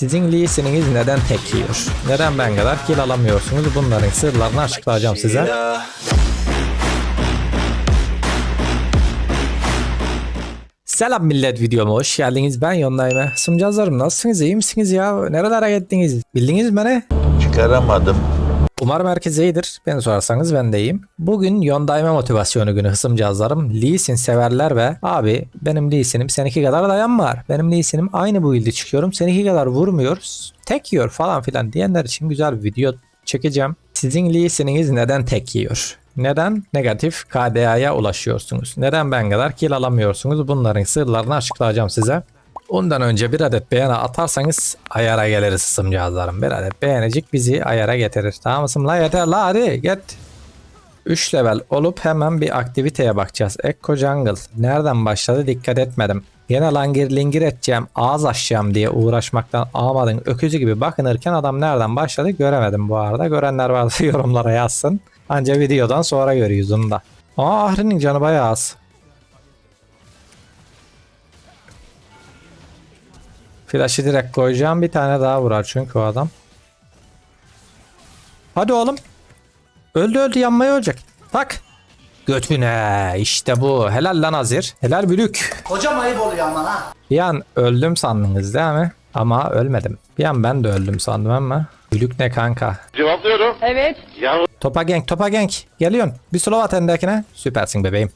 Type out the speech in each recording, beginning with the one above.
Sizin Lee neden tek yiyor? Neden ben kadar kill alamıyorsunuz? Bunların sırlarını açıklayacağım size. Selam millet videoma hoş geldiniz. Ben Yondayme. Sımcazlarım nasılsınız? İyi misiniz ya? Nerelere gittiniz? Bildiniz beni? Çıkaramadım. Umarım herkes iyidir. Beni sorarsanız ben de iyiyim. Bugün Yondayme motivasyonu günü hısımcazlarım. Lee Sin severler ve abi benim Lee seninki kadar dayan var. Benim Lee aynı bu ilde çıkıyorum. Seninki kadar vurmuyoruz. Tek yiyor falan filan diyenler için güzel bir video çekeceğim. Sizin Lee Sin'iniz neden tek yiyor? Neden negatif KDA'ya ulaşıyorsunuz? Neden ben kadar kill alamıyorsunuz? Bunların sırlarını açıklayacağım size. Ondan önce bir adet beğeni atarsanız ayara geliriz sımcağızlarım. Bir adet beğenecik bizi ayara getirir. Tamam mısın? La yeter la hadi git. 3 level olup hemen bir aktiviteye bakacağız. Echo Jungle. Nereden başladı dikkat etmedim. Gene langir lingir edeceğim, ağız açacağım diye uğraşmaktan ağmadın öküzü gibi bakınırken adam nereden başladı göremedim bu arada. Görenler varsa yorumlara yazsın. Anca videodan sonra görüyoruz onu da. Aa Ahri'nin canı bayağı az. Flash'ı direkt koyacağım. Bir tane daha vurar çünkü o adam. Hadi oğlum. Öldü öldü yanmaya ölecek. Tak. Götüne. işte bu. Helal lan Azir. Helal bülük. Hocam ayıp oluyor ama ha. Bir an öldüm sandınız değil mi? Ama ölmedim. Bir an ben de öldüm sandım ama. Bülük ne kanka? Cevaplıyorum. Evet. Ya Topa genk topa genk. Geliyorsun. Bir slow at endekine. Süpersin bebeğim.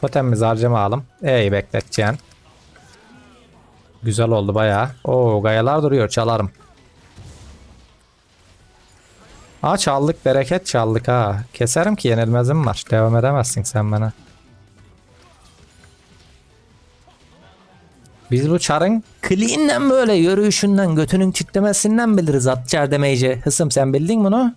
Totemimizi harcamayalım. Ey bekleteceksin. Güzel oldu bayağı. Oo gayalar duruyor çalarım. Aa çaldık bereket çaldık ha. Keserim ki yenilmezim var. Devam edemezsin sen bana. Biz bu çarın clean'den böyle yürüyüşünden götünün çitlemesinden biliriz atçar demeyece. Hısım sen bildin bunu?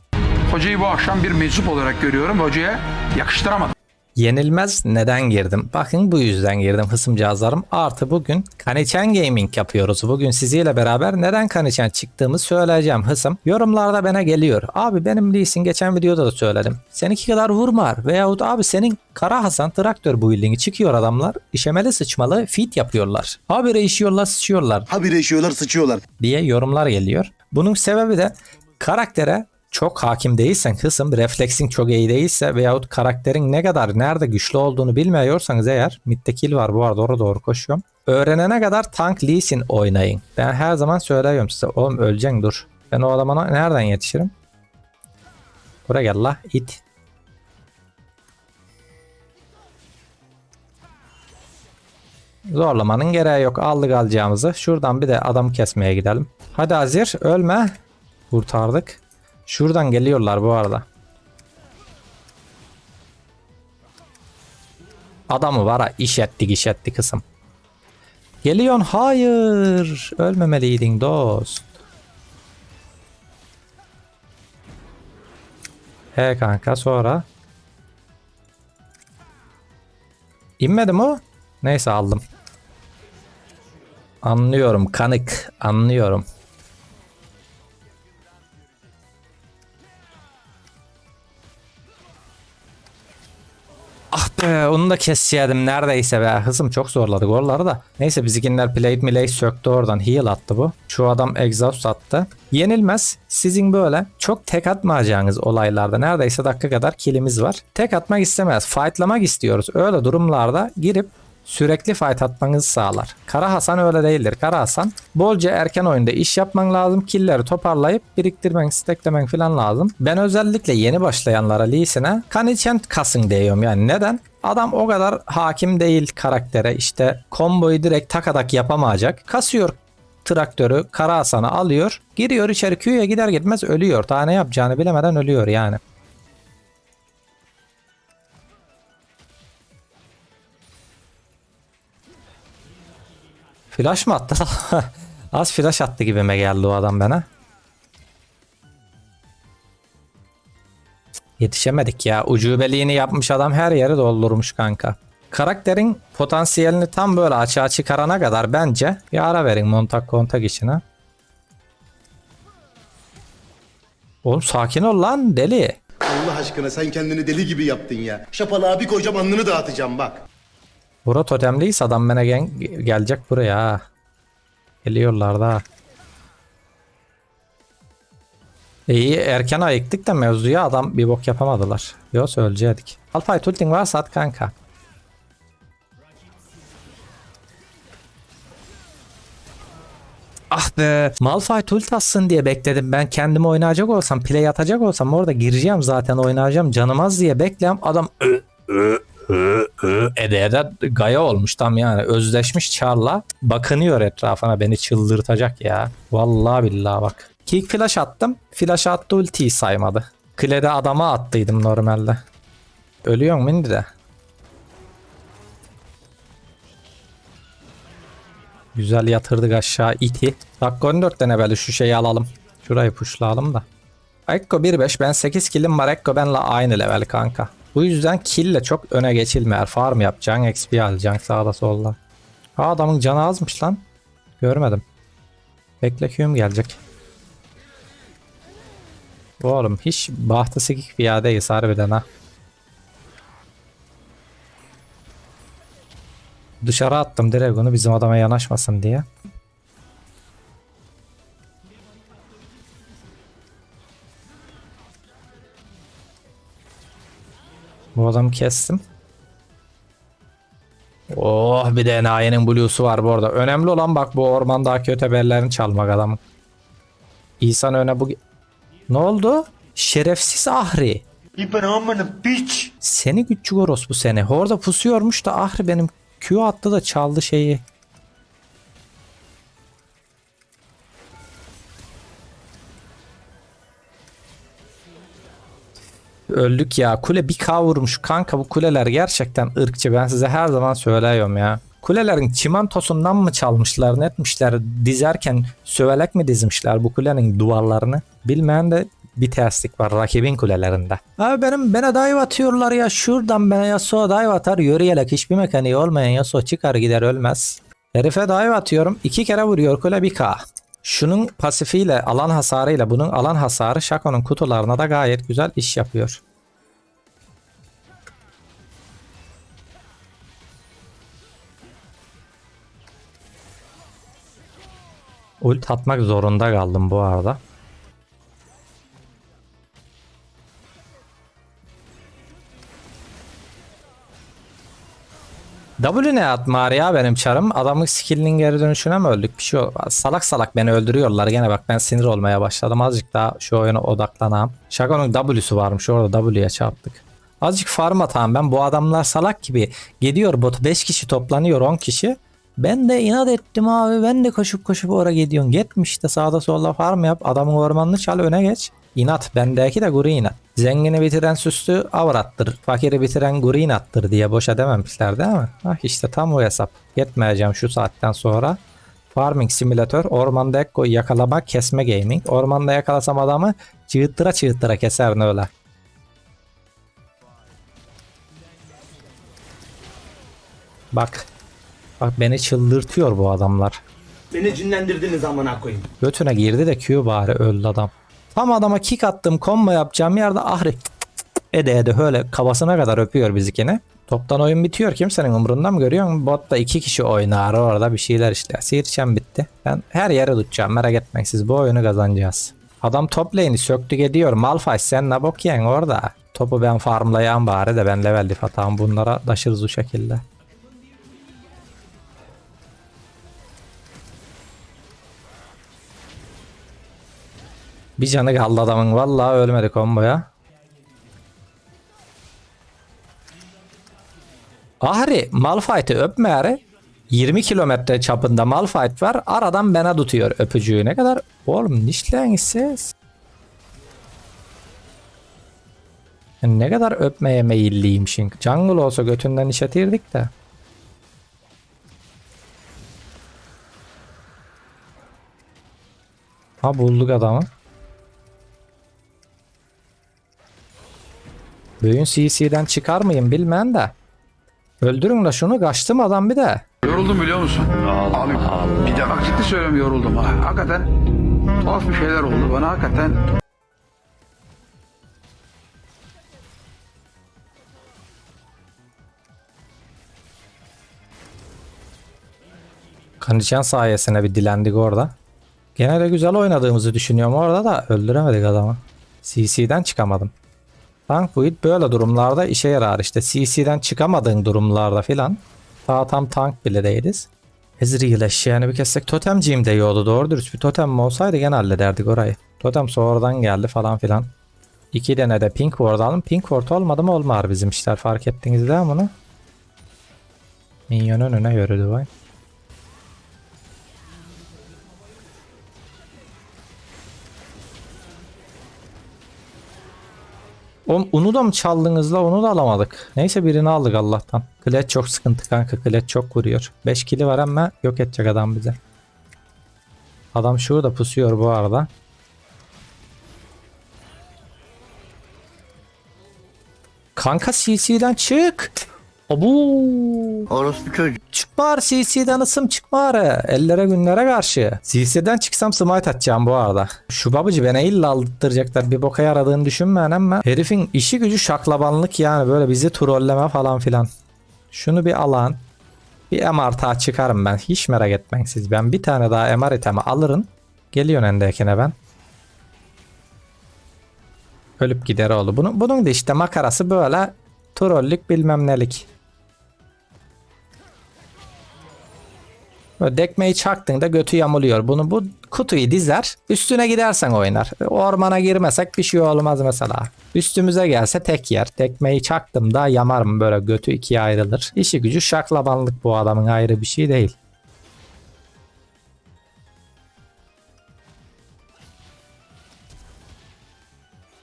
Hocayı bu akşam bir meczup olarak görüyorum. Hocaya yakıştıramadım. Yenilmez neden girdim? Bakın bu yüzden girdim hısımcağızlarım. Artı bugün Kaniçen Gaming yapıyoruz. Bugün siziyle beraber neden Kaniçen çıktığımı söyleyeceğim hısım. Yorumlarda bana geliyor. Abi benim Lee'sin geçen videoda da söyledim. Seninki kadar vurmar. Veyahut abi senin Kara Hasan traktör building'i çıkıyor adamlar. İşemeli sıçmalı fit yapıyorlar. Habire işiyorlar sıçıyorlar Habire işiyorlar sıçıyorlar. diye yorumlar geliyor. Bunun sebebi de karaktere çok hakim değilsen kısım refleksin çok iyi değilse veyahut karakterin ne kadar nerede güçlü olduğunu bilmiyorsanız eğer midde kill var bu arada oraya doğru koşuyorum. Öğrenene kadar tank Lee Sin oynayın. Ben her zaman söylüyorum size oğlum öleceksin dur. Ben o adama nereden yetişirim? Buraya gel la it. Zorlamanın gereği yok. Aldık alacağımızı. Şuradan bir de adam kesmeye gidelim. Hadi Azir ölme. Kurtardık. Şuradan geliyorlar bu arada. Adamı var ha iş ettik iş ettik kızım. Geliyorsun hayır. Ölmemeliydin dost. He kanka sonra. İnmedi mi? Neyse aldım. Anlıyorum kanık anlıyorum. Be onu da keseceğim neredeyse be. Hızım çok zorladık oraları da. Neyse bizimkiler plate milay söktü oradan. Heal attı bu. Şu adam exhaust attı. Yenilmez. Sizin böyle çok tek atmayacağınız olaylarda neredeyse dakika kadar kilimiz var. Tek atmak istemez. Fightlamak istiyoruz. Öyle durumlarda girip sürekli fight atmanızı sağlar. Kara Hasan öyle değildir. Kara Hasan bolca erken oyunda iş yapman lazım. Killleri toparlayıp biriktirmen, steklemen falan lazım. Ben özellikle yeni başlayanlara Lee Sin'e Kanichen kasın diyorum yani. Neden? Adam o kadar hakim değil karaktere. İşte komboyu direkt takadak yapamayacak. Kasıyor traktörü Kara Hasan'ı alıyor. Giriyor içeri Q'ya gider gitmez ölüyor. Daha ne yapacağını bilemeden ölüyor yani. Flash mı attı? Az flash attı gibime geldi o adam bana. Yetişemedik ya. Ucubeliğini yapmış adam her yeri doldurmuş kanka. Karakterin potansiyelini tam böyle açığa çıkarana kadar bence bir ara verin montak kontak işine. Oğlum sakin ol lan deli. Allah aşkına sen kendini deli gibi yaptın ya. Şapalığa bir koyacağım alnını dağıtacağım bak. Bura totemliyse adam bana gen- gelecek buraya ha. Geliyorlar da. İyi erken ayıktık da mevzuya adam bir bok yapamadılar. Yoksa ölecektik. Alpay ultin varsa at kanka. Ah be. Malphite ult atsın diye bekledim. Ben kendimi oynayacak olsam, play atacak olsam orada gireceğim zaten oynayacağım. Canım az diye beklem. Adam ö, ö, ö, ö, ede ede gaya olmuş tam yani. Özleşmiş Char'la. Bakınıyor etrafına beni çıldırtacak ya. Vallahi billahi bak. Kick flash attım. Flash attı ultiyi saymadı. Klede adama attıydım normalde. Ölüyor mu indi de? Güzel yatırdık aşağı iti. Dakika 14'te ne böyle şu şeyi alalım. Şurayı pushlayalım da. Ekko 1.5 ben 8 killim var Ekko benle aynı level kanka. Bu yüzden kille çok öne geçilmiyor. Farm yapacaksın, XP alacaksın sağda solda. Aa adamın canı azmış lan. Görmedim. Bekle Q'm gelecek. Oğlum hiç bahtı sikik bir yerdeyiz harbiden ha. Dışarı attım Dragon'u bizim adama yanaşmasın diye. Bu adamı kestim. Oh bir de enayi'nin blue'su var bu arada. Önemli olan bak bu ormandaki ötebellerini çalmak adamın. İhsan öne bu... Ne oldu? Şerefsiz Ahri. İbrahim'in piç. Seni küçük orospu seni. Orada pusuyormuş da Ahri benim Q attı da çaldı şeyi. Öldük ya. Kule bir K vurmuş. Kanka bu kuleler gerçekten ırkçı. Ben size her zaman söylüyorum ya. Kulelerin çimentosundan mı çalmışlar ne etmişler dizerken sövelek mi dizmişler bu kulenin duvarlarını bilmeyen de bir terslik var rakibin kulelerinde. Abi benim bana dive atıyorlar ya şuradan bana Yasuo dive atar yürüyerek hiçbir mekaniği olmayan Yasuo çıkar gider ölmez. Herife dive atıyorum iki kere vuruyor kule bir K. Şunun pasifiyle alan hasarıyla bunun alan hasarı Shaco'nun kutularına da gayet güzel iş yapıyor. Ult atmak zorunda kaldım bu arada. W ne atmar ya benim çarım? Adamın skillinin geri dönüşüne mi öldük? Bir şey ol- Salak salak beni öldürüyorlar gene bak ben sinir olmaya başladım. Azıcık daha şu oyuna odaklanam. Shaco'nun W'su varmış orada W'ye çarptık. Azıcık farm atağım ben bu adamlar salak gibi. Gidiyor bot 5 kişi toplanıyor 10 kişi. Ben de inat ettim abi ben de koşup koşup oraya gidiyorsun. Gitmiş de sağda solda farm yap adamın ormanını çal öne geç. İnat bendeki de guri inat. Zengini bitiren süslü avrattır. Fakiri bitiren guri inattır diye boşa dememişler değil mi? Ah işte tam o hesap. Gitmeyeceğim şu saatten sonra. Farming simülatör, ormanda ekko yakalama, kesme gaming. Ormanda yakalasam adamı çığıttıra çığıttıra keser ne öyle. Bak. Bak beni çıldırtıyor bu adamlar. Beni cinlendirdiniz amına koyayım. Götüne girdi de Q bari öldü adam. Tam adama kick attım combo yapacağım yerde ahri ede ede öyle kafasına kadar öpüyor bizikini. Toptan oyun bitiyor kimsenin umurunda mı görüyor musun? Botta iki kişi oynar orada bir şeyler işte. Sihirçem bitti. Ben her yere tutacağım merak etmeyin siz bu oyunu kazanacağız. Adam top lane'i söktü gidiyor. Malphite sen ne bok yiyen orada. Topu ben farmlayan bari de ben level dif atağım. Bunlara taşırız bu şekilde. Bir canı kaldı adamın. Vallahi ölmedi komboya. Ahri Malphite'i öpme Ahri. 20 kilometre çapında Malphite var. Aradan bana tutuyor öpücüğü. Ne kadar? Oğlum nişlen siz. Ne kadar öpmeye meyilliymişsin. Jungle olsa götünden işetirdik de. Ha bulduk adamı. Büyün CC'den çıkar mıyım bilmem de. Öldürün la şunu kaçtım adam bir de. Yoruldum biliyor musun? Abi bir de bak ciddi söylüyorum yoruldum. Ha, Hakikaten tuhaf bir şeyler oldu. Bana hakikaten Kanıçan sayesinde bir dilendik orada. Gene de güzel oynadığımızı düşünüyorum orada da öldüremedik adamı. CC'den çıkamadım. Tank build böyle durumlarda işe yarar işte. CC'den çıkamadığın durumlarda filan. Daha tam tank bile değiliz. Ezreal eşeğini bir kessek totemciyim de yiyordu doğru dürüst bir totem olsaydı gene hallederdik orayı. Totem sonradan geldi falan filan. İki tane de pink ward alın. Pink ward olmadı mı olmar bizim işler fark ettiniz değil mi bunu? Minyon önüne yürüdü vay. Onu da mı çaldınız onu da alamadık. Neyse birini aldık Allah'tan. Klet çok sıkıntı kanka. Klet çok vuruyor. 5 kili var ama yok edecek adam bize. Adam şurada pusuyor bu arada. Kanka CC'den çık. Abu. Orospu çocuk. Çıkmar CC'den ısım çıkmar. Ellere günlere karşı. CC'den çıksam smite atacağım bu arada. Şu babacı beni illa aldırtacaklar. Bir boka yaradığını düşünmeyen ama herifin işi gücü şaklabanlık yani böyle bizi trolleme falan filan. Şunu bir alan. Bir MR ta çıkarım ben. Hiç merak etmeyin siz. Ben bir tane daha MR itemi alırım. Geliyor endekine ben. Ölüp gider oldu. Bunun, bunun da işte makarası böyle trollük bilmem nelik. Böyle dekmeyi çaktığında götü yamuluyor. Bunu bu kutuyu dizer. Üstüne gidersen oynar. Ormana girmesek bir şey olmaz mesela. Üstümüze gelse tek yer. Tekmeyi çaktım da yamarım böyle götü ikiye ayrılır. İşi gücü şaklabanlık bu adamın ayrı bir şey değil.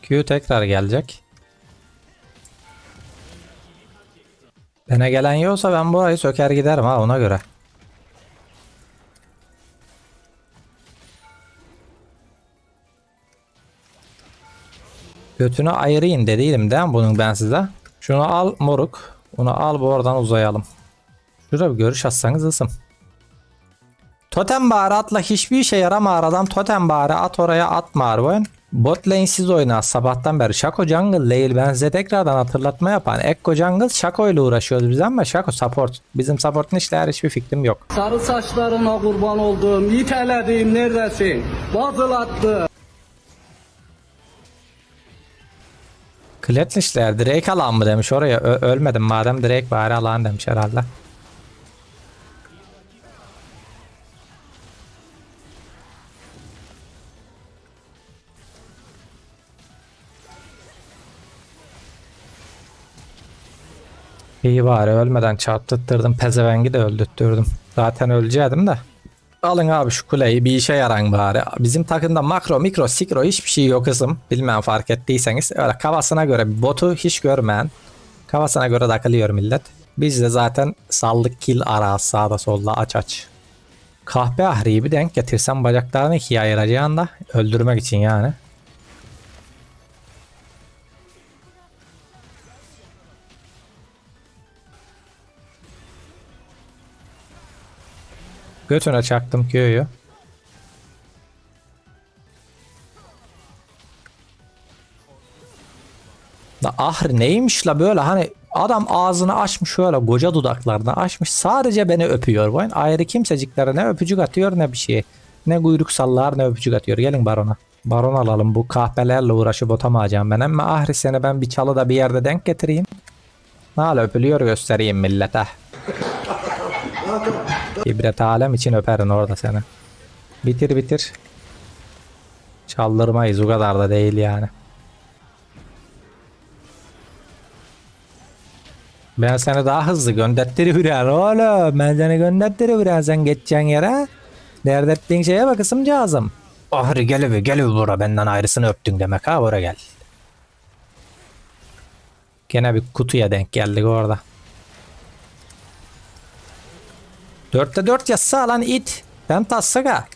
Q tekrar gelecek. Bana gelen yoksa ben burayı söker giderim ha ona göre. Götünü ayırayım dediydim değil mi bunun ben size? Şunu al moruk. Bunu al bu oradan uzayalım. Şurada bir görüş atsanız ısım. Totem bari atla hiçbir işe yaramar adam. Totem bari at oraya atma oyun. Bot lane siz oyna sabahtan beri. Shaco jungle değil ben size tekrardan hatırlatma yapan. Ekko jungle Shaco ile uğraşıyoruz biz ama Shaco support. Bizim supportun işler hiçbir fikrim yok. Sarı saçlarına kurban olduğum, yiğit elediğim neredesin? Bazılattı. Kletmişler Drake alan mı demiş oraya Ö- ölmedim madem Drake bari alan demiş herhalde. İyi bari ölmeden çarptırttırdım pezevengi de öldürttürdüm. Zaten öleceğim de. Alın abi şu kuleyi bir işe yaran bari. Bizim takımda makro, mikro, sikro hiçbir şey yok kızım. Bilmem fark ettiyseniz. Öyle kafasına göre botu hiç görmeyen. Kafasına göre takılıyor millet. Biz de zaten sallık kill ara sağda solda aç aç. Kahpe ahriyi bir denk getirsem bacaklarını ikiye ayıracağın da öldürmek için yani. Götüne çaktım köyü. La ahri neymiş la böyle hani adam ağzını açmış şöyle koca dudaklarını açmış sadece beni öpüyor. Bu ayrı kimseciklere ne öpücük atıyor ne bir şey. Ne kuyruk sallar ne öpücük atıyor. Gelin barona. Baron alalım bu kahpelerle uğraşıp otamayacağım ben ama ahri seni ben bir çalıda bir yerde denk getireyim. Hala öpülüyor göstereyim millete. İbret alem için öperin orada seni. Bitir bitir. Çaldırmayız o kadar da değil yani. Ben seni daha hızlı gönderttiriyorum oğlum. Ben seni gönderttiriyorum sen geçeceğin yere. Dert ettiğin şeye bak ısımcağızım. Ahri gel bir gel bura benden ayrısını öptün demek ha bura gel. Gene bir kutuya denk geldik orada. Dörtte dört yazsa lan it. Penta atsak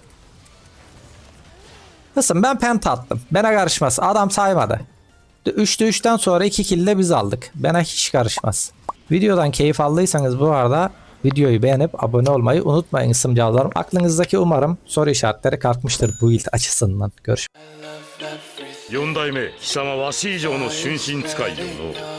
Kızım ben penta attım. Bana karışmaz. Adam saymadı. 3'te 3'ten sonra 2 kill de biz aldık. Bana hiç karışmaz. Videodan keyif aldıysanız bu arada videoyu beğenip abone olmayı unutmayın ısımcağlarım. Aklınızdaki umarım soru işaretleri kalkmıştır bu build açısından. Görüşmek 四代目貴様わし以上の春心使いよの